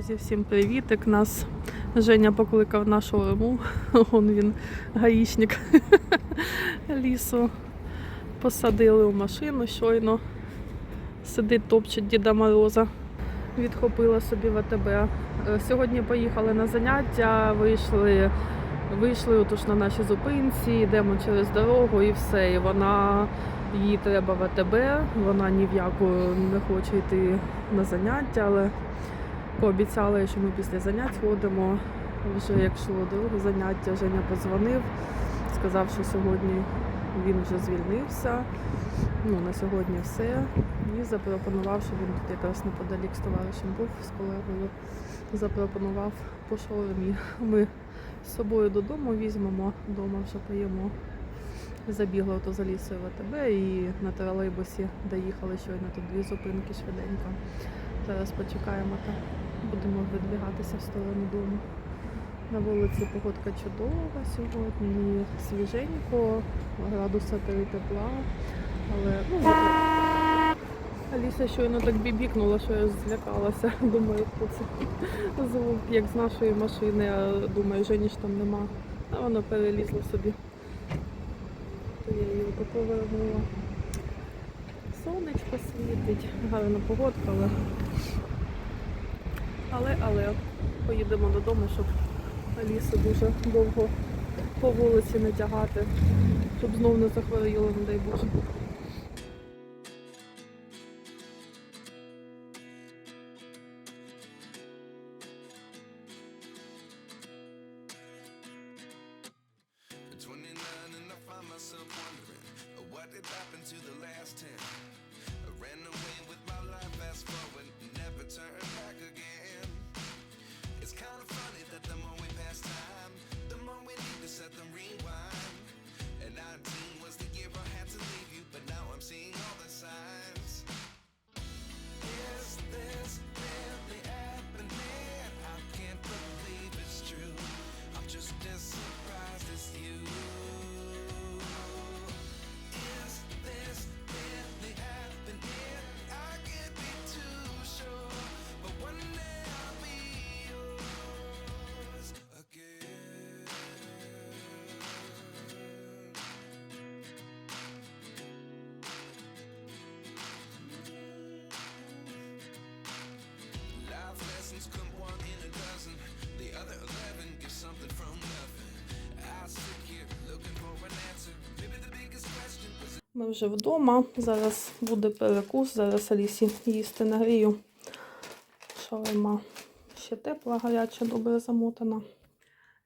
Друзі, всім привітик. Нас Женя покликав на шаурму. Он він, гаїчник лісу. Посадили у машину щойно. Сидить, топчить Діда Мороза. Відхопила собі ВТБ. Е, Сьогодні поїхали на заняття, вийшли, вийшли отож на нашій зупинці, йдемо через дорогу і все. І вона їй треба ВТБ, вона ні в яку не хоче йти на заняття, але пообіцяли, що ми після занять ходимо. Вже як йшло друге заняття, Женя подзвонив, сказав, що сьогодні він вже звільнився. Ну, на сьогодні все. І запропонував, що він тут якраз неподалік з товаришем був з колегою. Запропонував по шаурмі. Ми з собою додому візьмемо, вдома вже поїмо. Забігла ото за лісою ВТБ і на тролейбусі доїхали щойно тут дві зупинки швиденько. Зараз почекаємо та будемо видвігатися в сторону дому. На вулиці погодка чудова сьогодні, свіженько, градуса 3 тепла. Але ну, Аліса щойно так бібікнула, що я злякалася. Думаю, хто це звук, як з нашої машини, а думаю, Жені ж там нема. А вона перелізла собі. То я її повернула. Сонечко світить, гарна погодка, але але, але поїдемо додому, щоб Алісу дуже довго по вулиці не тягати, щоб знов не захворіла, не дай Боже. Ми вже вдома. Зараз буде перекус, зараз Алісі їсти нагрію. Шаурма ще тепла, гаряча, добре замотана.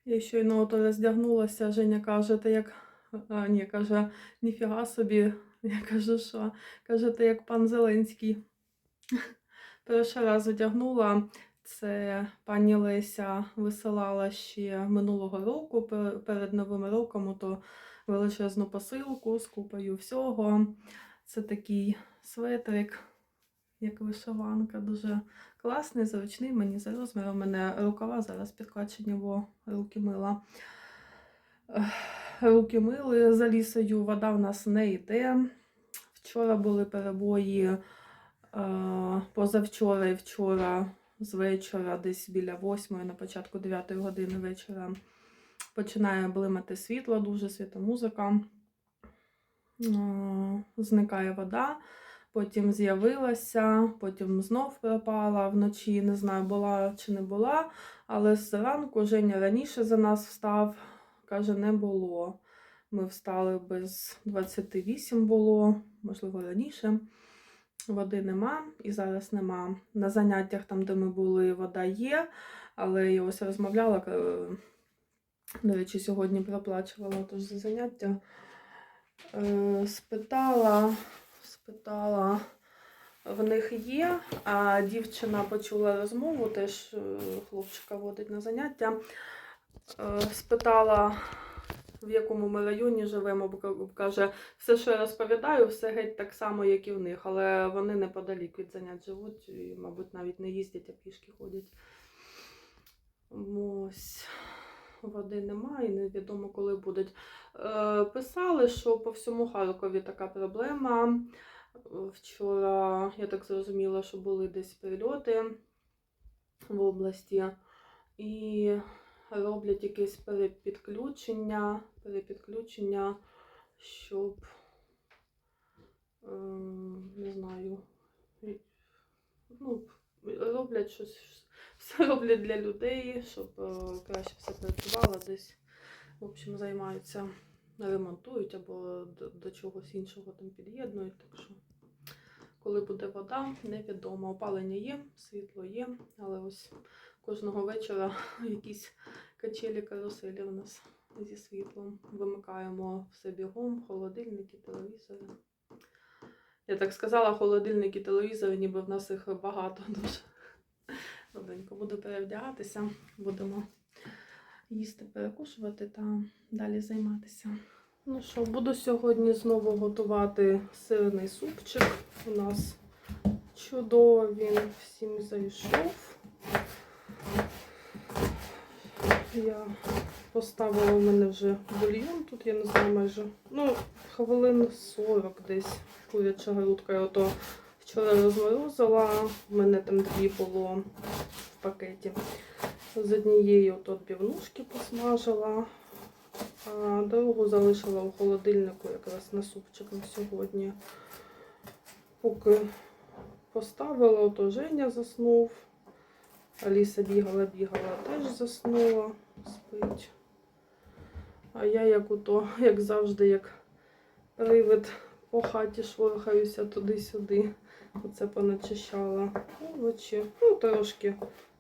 Я щойно ото роздягнулася, Женя каже, ти як. А, ні, каже, ніфіга собі. Я кажу, що? Каже, ти як пан Зеленський. Перший раз одягнула. Це пані Леся висилала ще минулого року перед Новим роком. То величезну посилку з купою всього. Це такий светрик, як вишиванка, дуже класний, зручний мені за розміром. У мене рукава зараз підкачені, бо руки мила. Руки мили за лісою, вода в нас не йде. Вчора були перебої, е, позавчора і вчора з вечора, десь біля 8 на початку 9 години вечора починає блимати світло, дуже світомузика. Е, Зникає вода, потім з'явилася, потім знов пропала вночі. Не знаю, була чи не була, але зранку Женя раніше за нас встав, каже, не було. Ми встали без 28 було, можливо, раніше. Води нема і зараз нема. На заняттях, там, де ми були, вода є, але я ось розмовляла. До речі, сьогодні проплачувала тож за заняття. Е, спитала, спитала, в них є, а дівчина почула розмову, теж е, хлопчика водить на заняття. Е, спитала, в якому ми районі живемо, бо каже, все, що я розповідаю, все геть так само, як і в них, але вони неподалік від занять живуть і, мабуть, навіть не їздять, а пішки ходять. Ось води немає, невідомо коли будуть. Е, Писали, що по всьому Харкові така проблема. Вчора я так зрозуміла, що були десь прильоти в області і роблять якесь перепідключення, перепідключення, щоб ем, не знаю, ну, роблять щось, все роблять для людей, щоб е, краще все працювало десь. В общем, займаються, ремонтують або до, чогось іншого там під'єднують. Так що, коли буде вода, невідомо. Опалення є, світло є, але ось кожного вечора якісь качелі каруселі у нас зі світлом. Вимикаємо все бігом, холодильники, телевізори. Я так сказала, холодильники, телевізори, ніби в нас їх багато дуже. Добренько, буду перевдягатися, будемо їсти, перекушувати та далі займатися. Ну що, буду сьогодні знову готувати сирний супчик. У нас чудово він всім зайшов. Я поставила у мене вже бульйон, тут я не знаю майже. Ну, хвилин 40 десь куряча грудка. Я ото вчора розморозила, у мене там дві було в пакеті. З однієї от відбивнушки посмажила, а другу залишила у холодильнику якраз на супчик на сьогодні. Поки поставила, то Женя заснув. Аліса бігала, бігала, теж заснула, спить. А я як ото, як завжди, як привид по хаті шорхаюся туди-сюди. Оце поначищала овочі. Ну, трошки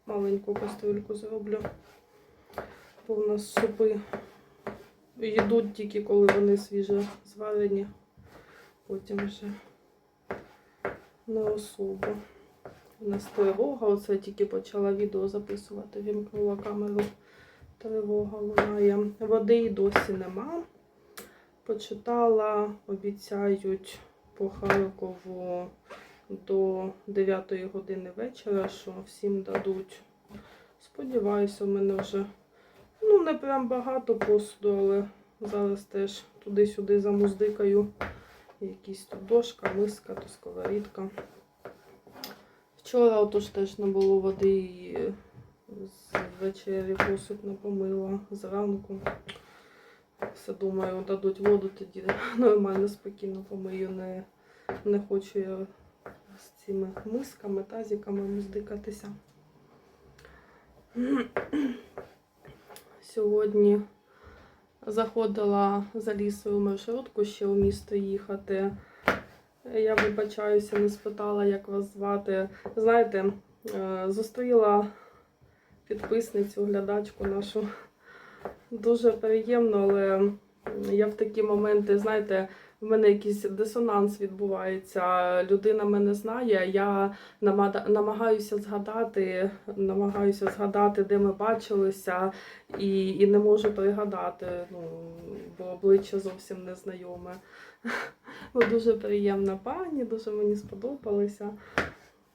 маленьку кастрюльку зроблю. Бо в нас супи їдуть тільки коли вони свіже зварені. Потім вже не особо. У нас тривога, оце тільки почала відео записувати, вімкнула камеру. Тривога лунає. Води і досі нема. Почитала, обіцяють по Харкову до 9 години вечора, що всім дадуть. Сподіваюся, в мене вже ну не прям багато посуду, але зараз теж туди-сюди замуздикаю. Якісь тут дошка, миска, то сковорідка. Вчора отож теж не було води і з вечері посуд не помила зранку. Все думаю, дадуть воду, тоді нормально, спокійно помию. Не, не хочу я з цими мисками, тазиками муздикатися. Сьогодні заходила за лісою маршрутку ще у місто їхати. Я вибачаюся, не спитала, як вас звати. Знаєте, е, зустріла підписницю, глядачку нашу. Дуже приємно, але я в такі моменти, знаєте, в мене якийсь дисонанс відбувається. Людина мене знає, я намагаюся згадати, намагаюся згадати, де ми бачилися, і, і не можу пригадати, ну, бо обличчя зовсім незнайоме. Ви дуже приємна пані, дуже мені сподобалися.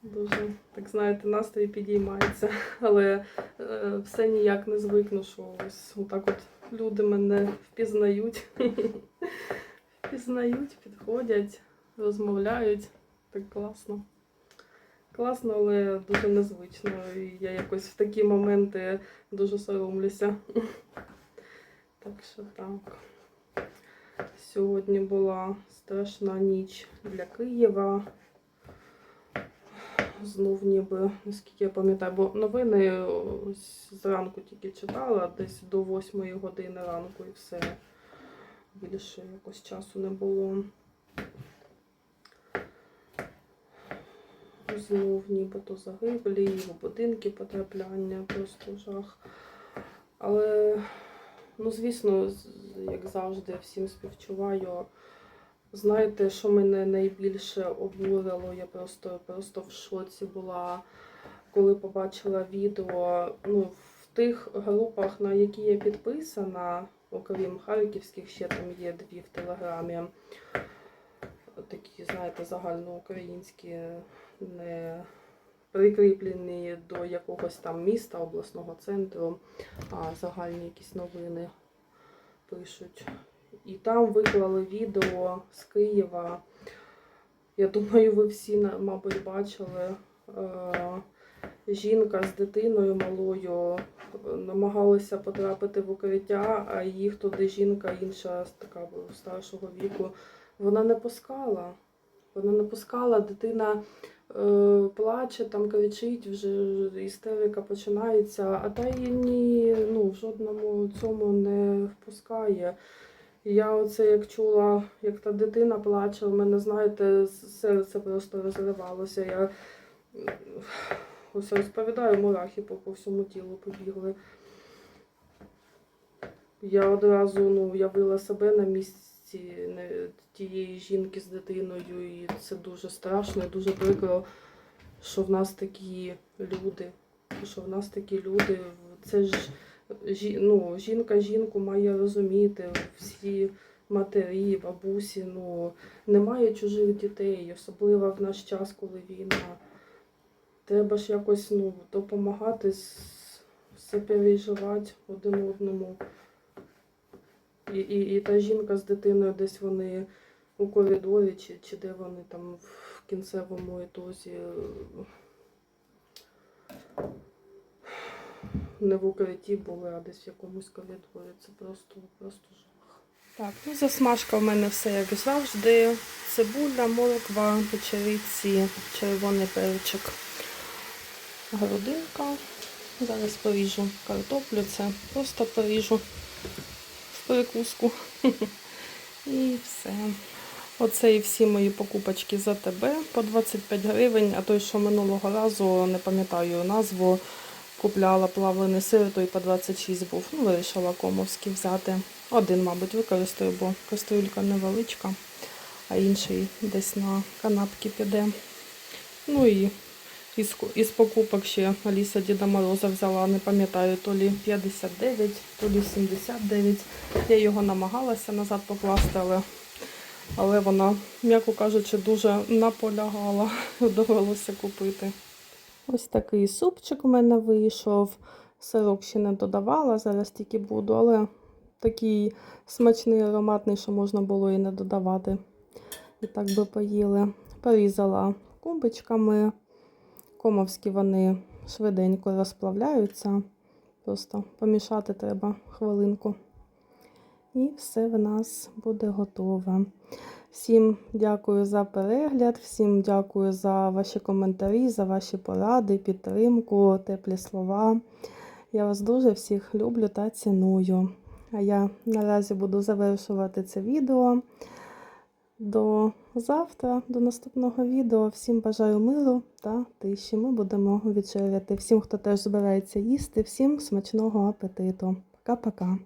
Дуже, так знаєте, настрій підіймається. Але е, все ніяк не звикну, що ось отак от люди мене впізнають. Впізнають, підходять, розмовляють. Так класно. Класно, але дуже незвично. І я якось в такі моменти дуже соромлюся. Так що так. Сьогодні була страшна ніч для Києва. Знов ніби, наскільки я пам'ятаю, бо новини ось зранку тільки читала, десь до 8 години ранку і все. Більше якось часу не було. Знов нібито загиблі, в будинки потрапляння, просто жах. Але, ну, звісно, як завжди, всім співчуваю. Знаєте, що мене найбільше обурило? Я просто, просто в шоці була, коли побачила відео. Ну, в тих групах, на які я підписана, окрім харківських, ще там є дві в Телеграмі. Такі, знаєте, загальноукраїнські, не прикріплені до якогось там міста, обласного центру, а загальні якісь новини пишуть. І там виклали відео з Києва. Я думаю, ви всі, мабуть, бачили. Е, жінка з дитиною малою е, намагалися потрапити в укриття, а їх туди жінка інша, така старшого віку, вона не пускала. Вона не пускала, дитина е, плаче, там кричить, вже істерика починається, а та її ні, ну, в жодному цьому не впускає. Я оце як чула, як та дитина плаче, в мене, знаєте, серце просто розривалося. Я ось розповідаю, мурахи по, по всьому тілу побігли. Я одразу ну, уявила себе на місці тієї жінки з дитиною, і це дуже страшно, і дуже прикро, що в нас такі люди. Що в нас такі люди. Це ж ну, жінка жінку має розуміти, всі матері, бабусі, ну, немає чужих дітей, особливо в наш час, коли війна. Треба ж якось ну, допомагати, все переживати один одному. І, і, і та жінка з дитиною десь вони у коридорі, чи, чи де вони там в кінцевому етозі. Не в укритті були, а десь в якомусь коридорі. Це просто, просто жах. Так, ну засмажка в мене все як завжди. Цибуля, морква, печериці, червоний перчик, грудинка. Зараз поріжу картоплю, це просто поріжу в перекуску. І все. Оце і всі мої покупочки за тебе по 25 гривень, а той, що минулого разу, не пам'ятаю назву, купляла плавлений сир, той по 26 був. Ну, вирішила комовський взяти. Один, мабуть, використаю, бо кастрюлька невеличка, а інший десь на канапки піде. Ну і із, із покупок ще Аліса Діда Мороза взяла, не пам'ятаю, то лі 59, то лі 79. Я його намагалася назад покласти, але, але вона, м'яко кажучи, дуже наполягала. Довелося купити. Ось такий супчик у мене вийшов. Сирок ще не додавала, зараз тільки буду, але такий смачний, ароматний, що можна було і не додавати. І так би поїли. Порізала кубочками. Комовські вони швиденько розплавляються. Просто помішати треба хвилинку. І все в нас буде готове. Всім дякую за перегляд, всім дякую за ваші коментарі, за ваші поради, підтримку, теплі слова. Я вас дуже всіх люблю та ціную. А я наразі буду завершувати це відео. До завтра, до наступного відео. Всім бажаю миру та тиші. Ми будемо вечеряти. Всім, хто теж збирається їсти, всім смачного апетиту. Пока-пока.